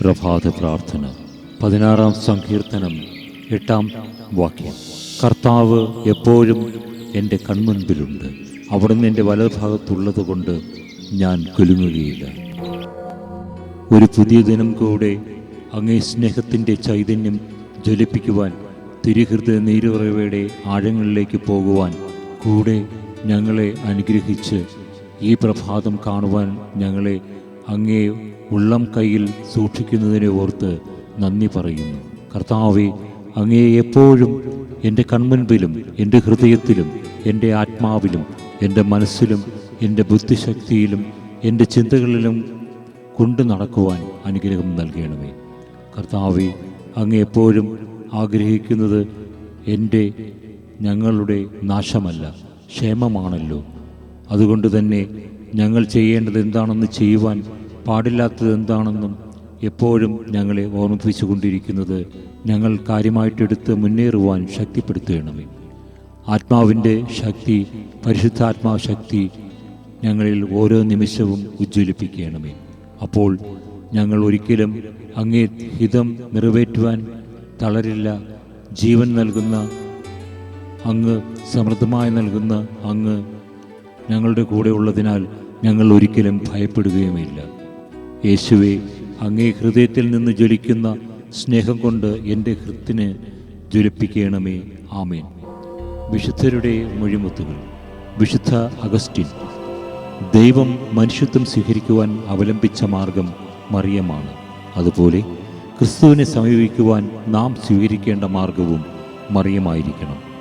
പ്രഭാത പ്രാർത്ഥന. പതിനാറാം സങ്കീർത്തനം എട്ടാം വാക്യം. കർത്താവ് എപ്പോഴും എന്റെ കൺമുൻപിലുണ്ട്. അവിടുന്ന് എന്റെ വലതുഭാഗത്തുള്ളത് കൊണ്ട് ഞാൻ കുലുങ്ങുകയില്ല. ഒരു പുതിയ ദിനം കൂടെ അങ്ങേ സ്നേഹത്തിന്റെ ചൈതന്യം ജ്വലിപ്പിക്കുവാൻ തിരുഹൃദയ നീരുറവയുടെ ആഴങ്ങളിലേക്ക് പോകുവാൻ കൂടെ ഞങ്ങളെ അനുഗ്രഹിച്ച് ഈ പ്രഭാതം കാണുവാൻ ഞങ്ങളെ അങ്ങേ ഉള്ളം കയ്യിൽ സൂക്ഷിക്കുന്നതിനെ ഓർത്ത് നന്ദി പറയുന്നു. കർത്താവെ അങ്ങേ എപ്പോഴും എന്റെ കൺമുൻപിലും എന്റെ ഹൃദയത്തിലും എന്റെ ആത്മാവിലും എന്റെ മനസ്സിലും എന്റെ ബുദ്ധിശക്തിയിലും എന്റെ ചിന്തകളിലും കൊണ്ടു നടക്കുവാൻ അനുഗ്രഹം നൽകണമേ. കർത്താവെ അങ്ങ് എപ്പോഴും ആഗ്രഹിക്കുന്നത് എന്റെ ഞങ്ങളുടെ നാശമല്ല ക്ഷേമമാണല്ലോ. അതുകൊണ്ട് തന്നെ ഞങ്ങൾ ചെയ്യേണ്ടത് എന്താണെന്ന് ചെയ്യുവാൻ പാടില്ലാത്തത് എന്താണെന്നും എപ്പോഴും ഞങ്ങളെ ഓർമ്മിപ്പിച്ചു കൊണ്ടിരിക്കുന്നത് ഞങ്ങൾ കാര്യമായിട്ടെടുത്ത് മുന്നേറുവാൻ ശക്തിപ്പെടുത്തേണമേ. ആത്മാവിന്റെ ശക്തി പരിശുദ്ധാത്മാ ശക്തി ഞങ്ങളിൽ ഓരോ നിമിഷവും ഉജ്ജ്വലിപ്പിക്കണമേ. അപ്പോൾ ഞങ്ങൾ ഒരിക്കലും അങ്ങേ ഹിതം നിറവേറ്റുവാൻ തളരില്ല. ജീവൻ നൽകുന്ന അങ്ങ് സമൃദ്ധമായി നൽകുന്ന അങ്ങ് ഞങ്ങളുടെ കൂടെ ഉള്ളതിനാൽ ഞങ്ങൾ ഒരിക്കലും ഭയപ്പെടുകയുമില്ല. യേശുവെ അങ്ങേ ഹൃദയത്തിൽ നിന്ന് ജ്വലിക്കുന്ന സ്നേഹം കൊണ്ട് എന്റെ ഹൃത്തിന് ജ്വലിപ്പിക്കണമേ. ആമേൻ. വിശുദ്ധരുടെ മൊഴിമുത്തുകൾ. വിശുദ്ധ അഗസ്റ്റിൻ ദൈവം മനുഷ്യത്വം സ്വീകരിക്കുവാൻ അവലംബിച്ച മാർഗം മറിയമാണ്. അതുപോലെ ക്രിസ്തുവിനെ സമീപിക്കുവാൻ നാം സ്വീകരിക്കേണ്ട മാർഗവും മറിയമായിരിക്കണം.